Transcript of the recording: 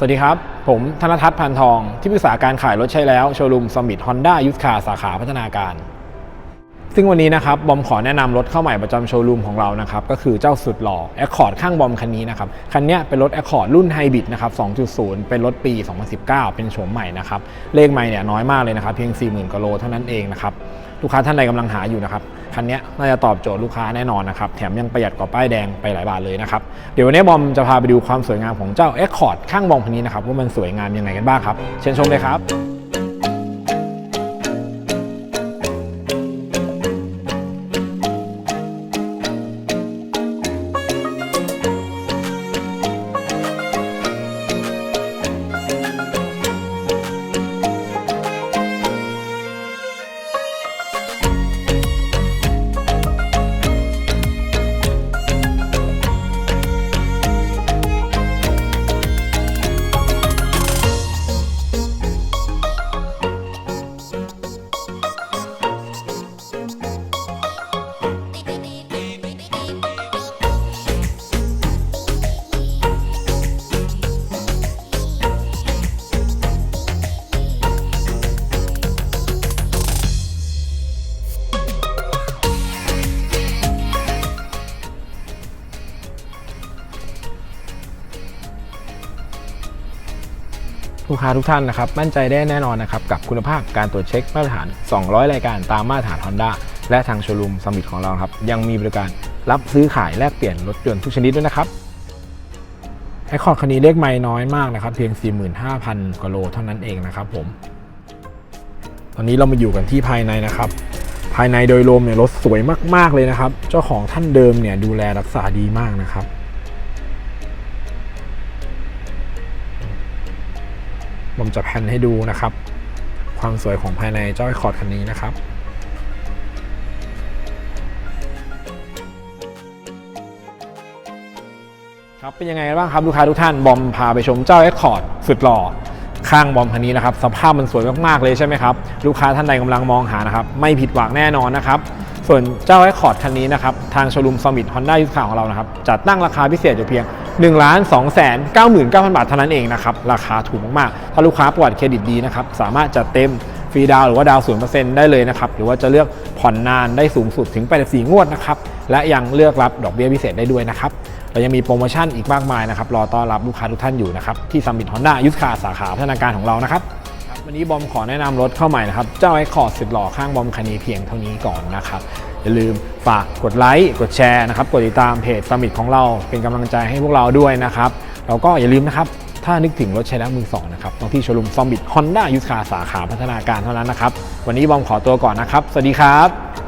สวัสดีครับ ผมธนทัศน์พันทอง ที่ปรึกษาการขายรถใช้แล้ว โชว์รูมสมิธฮอนด้ายุทธคาสาขาพัฒนาการ ซึ่งวันนี้นะครับบอมขอแนะนำรถเข้าใหม่ประจำโชว์รูมของเรานะครับก็คือเจ้าสุดหล่อ Accord ข้างบอมคันนี้นะครับคันนี้เป็นรถ Accord รุ่นไฮบริดนะครับ 2.0 เป็นรถปี 2019 เป็นโฉมใหม่นะครับเลขใหม่เนี่ยน้อยมากเลยนะครับเพียง 40,000กโลเท่านั้นเองนะครับลูกค้าท่านใดกำลังหาอยู่นะครับคันนี้น่าจะตอบโจทย์ลูกค้าแน่นอนนะครับแถมยังประหยัดกว่าป้ายแดงไปหลายบาทเลยนะครับเดี๋ยววันนี้บอมจะพาไปดูความสวยงามของเจ้า Accord ข้างบอมคันนี้นะครับว่ามันสวยงามยังไงกันบ้างครับเชิญชมเลยครับ ลูกค้าทุกท่านนะครับมั่นใจได้แน่นอนนะครับกับคุณภาพการตรวจเช็คมาตรฐาน 200 รายการตามมาตรฐาน Honda และทางโชว์รูมสมิธของเราครับยังมีบริการรับซื้อขายแลกเปลี่ยนรถยนต์ทุกชนิดด้วยนะครับไอคอร์คันนี้เลขไม่น้อยมากนะครับเพียง 45,000กว่าโลเท่านั้นเองนะครับผม ตอนนี้เรามาอยู่กันที่ภายในนะครับ ภายในโดยรวมเนี่ยรถสวยมากๆเลยนะครับ เจ้าของท่านเดิมเนี่ยดูแลรักษาดีมากนะครับ ผมจะแพนให้ดูนะครับ ความสวยของภายในเจ้าไอคอร์ดคันนี้นะครับครับเป็นยังไงบ้างครับลูกค้าทุกท่านบอมพาไปชมเจ้า Accord สุดหล่อข้างบอมคันนี้นะครับสภาพมันสวยมากๆเลยใช่ไหมครับลูกค้าท่านใดกำลังมองหานะครับไม่ผิดหวังแน่นอนนะครับส่วนเจ้า Accord คันนี้นะครับทางโชว์รูมซอมิ t ฮอนด้ายุทธขาของเรานะครับจัดตั้งราคาพิเศษอยู่เพียง 1 2 9 9 0 0 0 บาทเท่านั้นเองนะครับ ราคาถูกมากๆ ถ้าลูกค้าประวัติเครดิตดีนะครับ สามารถจัดเต็มฟรีดาวหรือว่าดาวศูนย์เปอร์เซ็นต์ได้เลยนะครับ หรือว่าจะเลือกผ่อนนานได้สูงสุดถึง84งวดนะครับ และยังเลือกรับดอกเบี้ยพิเศษได้ด้วยนะครับ เรายังมีโปรโมชั่นอีกมากมายนะครับ รอต้อนรับลูกค้าทุกท่านอยู่นะครับ ที่ซัมมิตฮอนด้ายุทธคาสาขาพัฒนาการของเรานะครับวันนี้บอมขอแนะนำรถเข้าใหม่นะครับ เจ้าไอคอร์ดสุดหล่อข้างบอมคันนี้เพียงเท่านี้ก่อนนะครับ อย่าลืมฝากกดไลค์กดแชร์นะครับ กดติดตามเพจซัมมิตของเราเป็นกำลังใจให้พวกเราด้วยนะครับแล้วก็อย่าลืมนะครับ ถ้านึกถึงรถใช้แล้วมือสองนะครับต้องที่โชลุมซอมบิดฮอนด้ายูคาสาขาพัฒนาการเท่านั้นนะครับ วันนี้บอมขอตัวก่อนนะครับ สวัสดีครับ